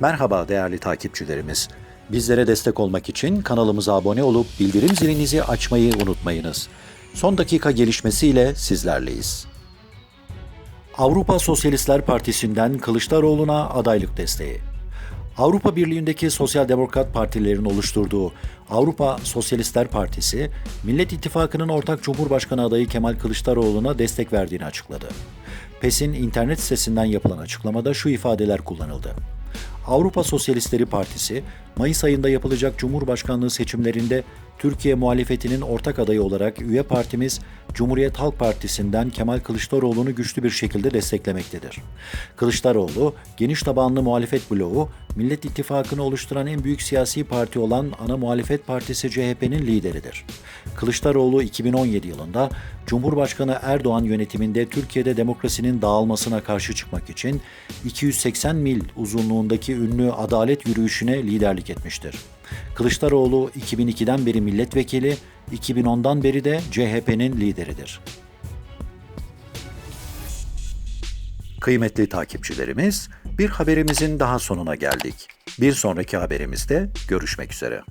Merhaba değerli takipçilerimiz. Bizlere destek olmak için kanalımıza abone olup bildirim zilinizi açmayı unutmayınız. Son dakika gelişmesiyle sizlerleyiz. Avrupa Sosyalistler Partisi'nden Kılıçdaroğlu'na adaylık desteği. Avrupa Birliği'ndeki Sosyal Demokrat Partilerin oluşturduğu Avrupa Sosyalistler Partisi, Millet İttifakı'nın ortak Cumhurbaşkanı adayı Kemal Kılıçdaroğlu'na destek verdiğini açıkladı. PES'in internet sitesinden yapılan açıklamada şu ifadeler kullanıldı. Avrupa Sosyalistleri Partisi, Mayıs ayında yapılacak Cumhurbaşkanlığı seçimlerinde Türkiye muhalefetinin ortak adayı olarak üye partimiz Cumhuriyet Halk Partisi'nden Kemal Kılıçdaroğlu'nu güçlü bir şekilde desteklemektedir. Kılıçdaroğlu, geniş tabanlı muhalefet bloğu, Millet İttifakı'nı oluşturan en büyük siyasi parti olan ana muhalefet partisi CHP'nin lideridir. Kılıçdaroğlu 2017 yılında Cumhurbaşkanı Erdoğan yönetiminde Türkiye'de demokrasinin dağılmasına karşı çıkmak için 280 mil uzunluğundaki ünlü adalet yürüyüşüne liderlik etmiştir. Kılıçdaroğlu 2002'den beri milletvekili, 2010'dan beri de CHP'nin lideridir. Kıymetli takipçilerimiz, bir haberimizin daha sonuna geldik. Bir sonraki haberimizde görüşmek üzere.